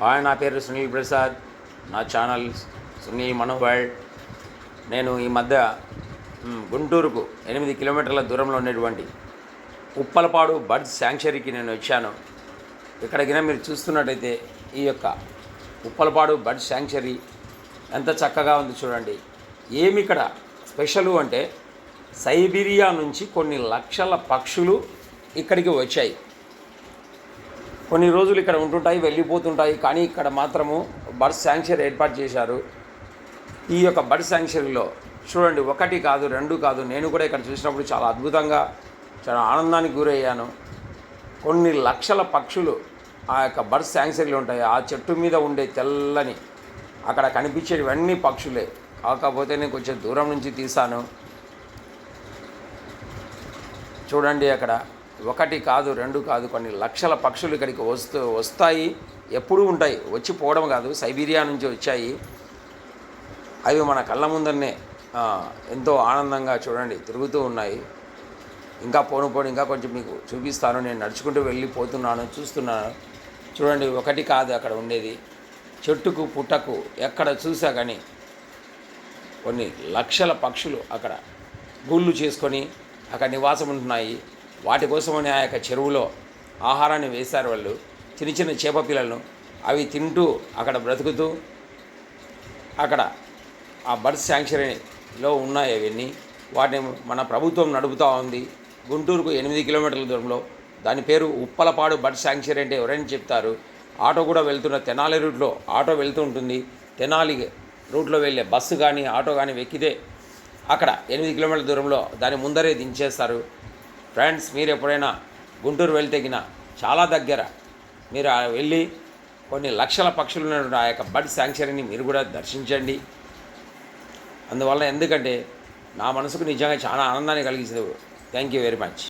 Hi నా పేరు సునీల్ ప్రసాద్. నా ఛానల్ సునీల్ మనోవరల్డ్ నేను ఈ మధ్య గుంటూరుకు ఎనిమిది కిలోమీటర్ల దూరంలో ఉన్నటువంటి ఉప్పలపాడు బర్డ్ శాంక్చరీకి నేను వచ్చాను. ఇక్కడికి మీరు చూస్తున్నట్టయితే ఈ యొక్క ఉప్పలపాడు బర్డ్ శాంక్చరీ ఎంత చక్కగా ఉంది చూడండి. ఏమి ఇక్కడ స్పెషల్ అంటే సైబీరియా నుంచి కొన్ని లక్షల పక్షులు ఇక్కడికి వచ్చాయి. కొన్ని రోజులు ఇక్కడ ఉంటుంటాయి వెళ్ళిపోతుంటాయి. కానీ ఇక్కడ మాత్రము బర్డ్ శాంక్చరీ ఏర్పాటు చేశారు. ఈ యొక్క బర్డ్ శాంక్చరీలో చూడండి ఒకటి కాదు రెండు కాదు నేను కూడా ఇక్కడ చూసినప్పుడు చాలా అద్భుతంగా చాలా ఆనందానికి గురయ్యాను. కొన్ని లక్షల పక్షులు ఆ యొక్క బర్డ్ శాంక్చరీలు ఉంటాయి. ఆ చెట్టు మీద ఉండే తెల్లని అక్కడ కనిపించేటివన్నీ పక్షులే. కాకపోతే నేను కొంచెం దూరం నుంచి తీశాను. చూడండి అక్కడ. ఒకటి కాదు రెండు కాదు కొన్ని లక్షల పక్షులు ఇక్కడికి వస్తూ వస్తాయి. ఎప్పుడూ ఉంటాయి. వచ్చి పోవడం కాదు. సైబీరియా నుంచి వచ్చాయి. అవి మన కళ్ళ ముందరనే ఎంతో ఆనందంగా చూడండి తిరుగుతూ ఉన్నాయి. ఇంకా పోను పోను ఇంకా కొంచెం మీకు చూపిస్తాను. నేను నడుచుకుంటూ వెళ్ళిపోతున్నాను చూస్తున్నాను. చూడండి ఒకటి కాదు అక్కడ ఉండేది. చెట్టుకు పుట్టకు ఎక్కడ చూసా కానీ కొన్ని లక్షల పక్షులు అక్కడ గూళ్ళు చేసుకొని అక్కడ నివాసం ఉంటున్నాయి. వాటి కోసమని ఆ యొక్క చెరువులో ఆహారాన్ని వేశారు వాళ్ళు. చిన్న చిన్న చేప పిల్లలను అవి తింటూ అక్కడ బ్రతుకుతూ అక్కడ ఆ బర్డ్ శాంక్చరీలో ఉన్నాయి అవన్నీ. వాటిని మన ప్రభుత్వం నడుపుతూ ఉంది. గుంటూరుకు ఎనిమిది కిలోమీటర్ల దూరంలో. దాని పేరు ఉప్పలపాడు బర్డ్ శాంక్చరీ అంటే ఎవరైనా చెప్తారు. ఆటో కూడా వెళ్తున్న తెనాలి రూట్లో ఆటో వెళ్తూ ఉంటుంది. తెనాలి రూట్లో వెళ్ళే బస్సు కానీ ఆటో కానీ ఎక్కితే అక్కడ ఎనిమిది కిలోమీటర్ల దూరంలో దాని ముందరే దించేస్తారు. ఫ్రెండ్స్ మీరు ఎప్పుడైనా గుంటూరు వెళ్తేగిన చాలా దగ్గర మీరు వెళ్ళి కొన్ని లక్షల పక్షులు ఉన్నటువంటి ఆ యొక్క బర్డ్ శాంక్చరీని మీరు కూడా దర్శించండి. అందువల్ల ఎందుకంటే నా మనసుకు నిజంగా చాలా ఆనందాన్ని కలిగించింది థ్యాంక్ యూ వెరీ మచ్